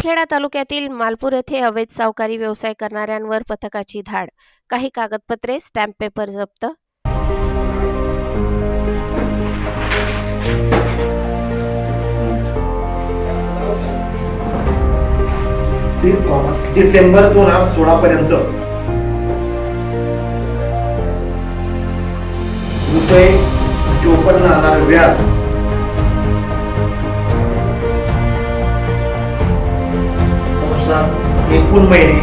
शिंदखेडा तालुक्यातील मालपूर येथे अवैध सावकारी व्यवसाय करणाऱ्यांवर पथकाची धाड. काही कागदपत्रे स्टॅम्प पेपर जप्त. डिसेंबर दोन हजार सोळा पर्यंत रुपये चोपन्न हजार व्याज एकूण महिने.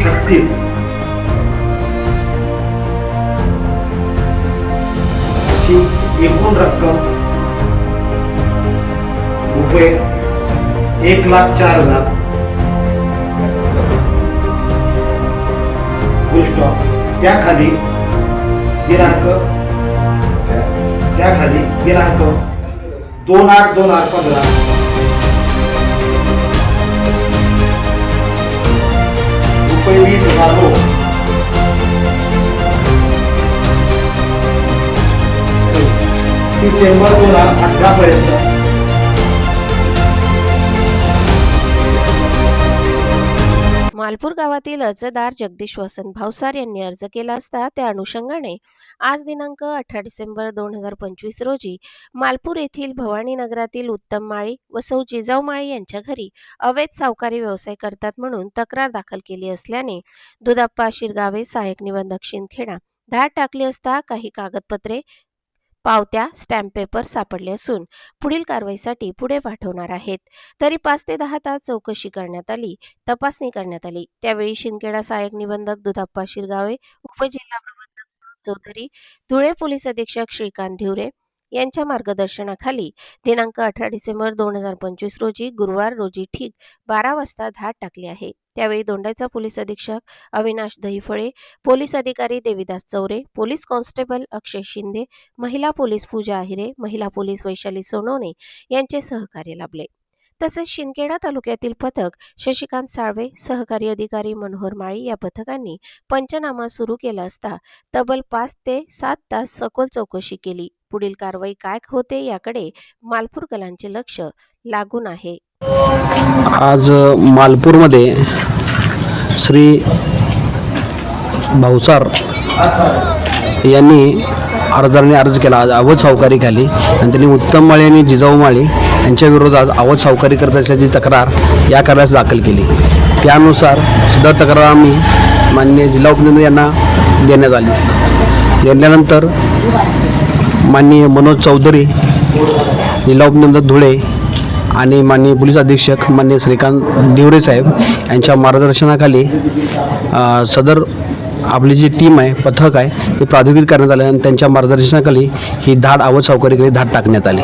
छत्तीस. ची एकूण रक्कम रुपये एक लाख चार हजार. गोष्ट त्याखाली दिनांक त्याखाली दिनांक दोन आठ दोन आठ पंधरा. रुपये वीस हजार रोख डिसेंबर दोन हजार अठरा पर्यंत. मालपूर गावातील अर्जदार जगदीश वसंत भावसार यांनी अर्ज केला असता त्या अनुषंगाने आज दिनांक अठरा डिसेंबर दोन हजार पंचवीस रोजी मालपूर येथील भवानी नगरातील उत्तम माळी व सौ जिजाऊ माळी यांच्या घरी अवैध सावकारी व्यवसाय करतात म्हणून तक्रार दाखल केली असल्याने दुधाप्पा शिरगावे सहाय्यक निबंधक शिंदखेडा धाड टाकली असता काही कागदपत्रे पावत्या स्टॅम्प पेपर सापडले असून पुढील कारवाईसाठी पुढे पाठवणार आहेत. तरी पाच ते दहा तास चौकशी करण्यात आली तपासणी करण्यात आली. त्यावेळी शिंदखेडा सहाय्यक निबंधक दुधाप्पा शिरगावे उपजिल्हा प्रबंधक चौधरी धुळे पोलीस अधीक्षक श्रीकांत ढिवरे यांच्या मार्गदर्शनाखाली दिनांक अठरा डिसेंबर दोन हजार पंचवीस रोजी गुरुवार रोजी ठीक बारा वाजता धाड टाकली आहे. त्यावेळी दोंडाईचा पोलीस अधीक्षक अविनाश दहिफळे पोलीस अधिकारी देविदास चौरे पोलीस कॉन्स्टेबल अक्षय शिंदे महिला पोलीस पूजा आहिरे महिला पोलीस वैशाली सोनवणे यांचे सहकार्य लाभले. तसेच शिंदखेडा तालुक्यातील पथक शशिकांत साळवे सहकारी अधिकारी मनोहर माळी या पथकांनी पंचनामा सुरू केला असता तब्बल पाच ते सात तास सखोल चौकशी केली. पुढील कारवाई काय होते याकडे मालपूर कलांचे लक्ष लागून आहे. आज मालपूरमध्ये श्री भाऊसार यांनी अर्जाने अर्ज केला. आज अवध सावकारी खाली आणि त्यांनी उत्तम माळे आणि जिजाऊ माळे यांच्या विरोधात अवध सावकारी करत असल्याची तक्रार या कार्यास दाखल केली. त्यानुसार सुद्धा तक्रार आम्ही माननीय जिल्हा उपनिबंधक यांना देण्यात आली. देण्यानंतर माननीय मनोज चौधरी निलावनंद धुळे आणि माननीय पोलीस अधीक्षक माननीय श्रीकांत दिवरे साहेब यांच्या मार्गदर्शनाखाली सदर आपली जी टीम आहे पथक आहे ते प्राधिकृत करण्यात आलं आणि त्यांच्या मार्गदर्शनाखाली ही धाड आवड सावकारीकडे धाड टाकण्यात आली.